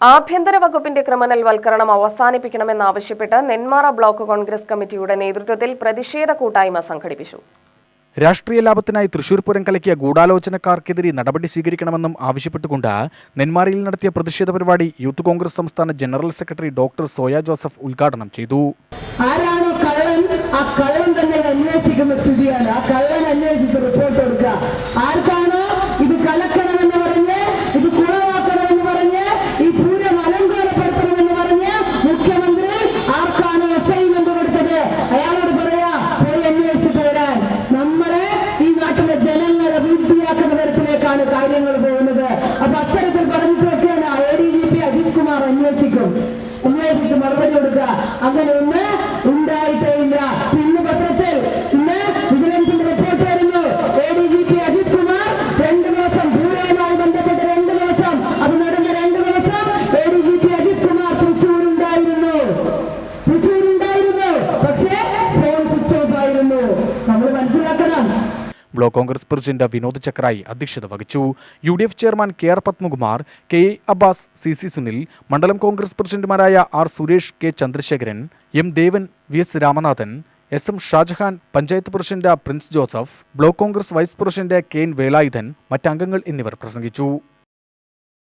ആഭ്യന്തര വകുപ്പിന്റെ ക്രിമിനൽ വൽക്കരണം അവസാനിപ്പിക്കണമെന്നാവശ്യപ്പെട്ട് നെന്മാറ ബ്ലോക്ക് കോൺഗ്രസ് കമ്മിറ്റിയുടെ നേതൃത്വത്തിൽ പ്രതിഷേധ കൂട്ടായ്മ സംഘടിപ്പിച്ചു. രാഷ്ട്രീയ ലാഭത്തിനായി തൃശൂർ പൂരം കലക്കിയ ഗൂഢാലോചനക്കാർക്കെതിരെ നടപടി സ്വീകരിക്കണമെന്നും ആവശ്യപ്പെട്ടുകൊണ്ട് നെന്മാറയിൽ നടത്തിയ പ്രതിഷേധ പരിപാടി യൂത്ത് കോൺഗ്രസ് സംസ്ഥാന general secretary doctor Soya Joseph ഉദ്ഘാടനം ചെയ്തു. ആരാണോ കള്ളൻ ആ കള്ളൻ തന്നെ അന്വേഷിക്കുന്ന സ്ഥിതിയാണ്. ആ കള്ളൻ അന്വേഷിച്ച് റിപ്പോർട്ട് കൊടുക്കുക കാര്യങ്ങൾ പോകുന്നത്. അപ്പൊ അത്തരത്തിൽ പറഞ്ഞിട്ടൊക്കെയാണ് A D G P Ajith Kumar അന്വേഷിക്കും. അന്വേഷിച്ച് മറുപടി കൊടുക്കുക. അങ്ങനെ ഒന്ന് ബ്ലോക്ക് കോൺഗ്രസ് പ്രസിഡന്റ് വിനോദ് ചക്രായി അധ്യക്ഷത വഹിച്ചു. U D F chairman K R Padmakumar K Abbas C C Sunil മണ്ഡലം കോൺഗ്രസ് പ്രസിഡന്റുമാരായ R Suresh K Chandrasekharan M Devan V S Ramanathan S M Shajahan panchayat president Prince Joseph block Congress vice president K N Velayudhan മറ്റംഗങ്ങൾ എന്നിവർ പ്രസംഗിച്ചു.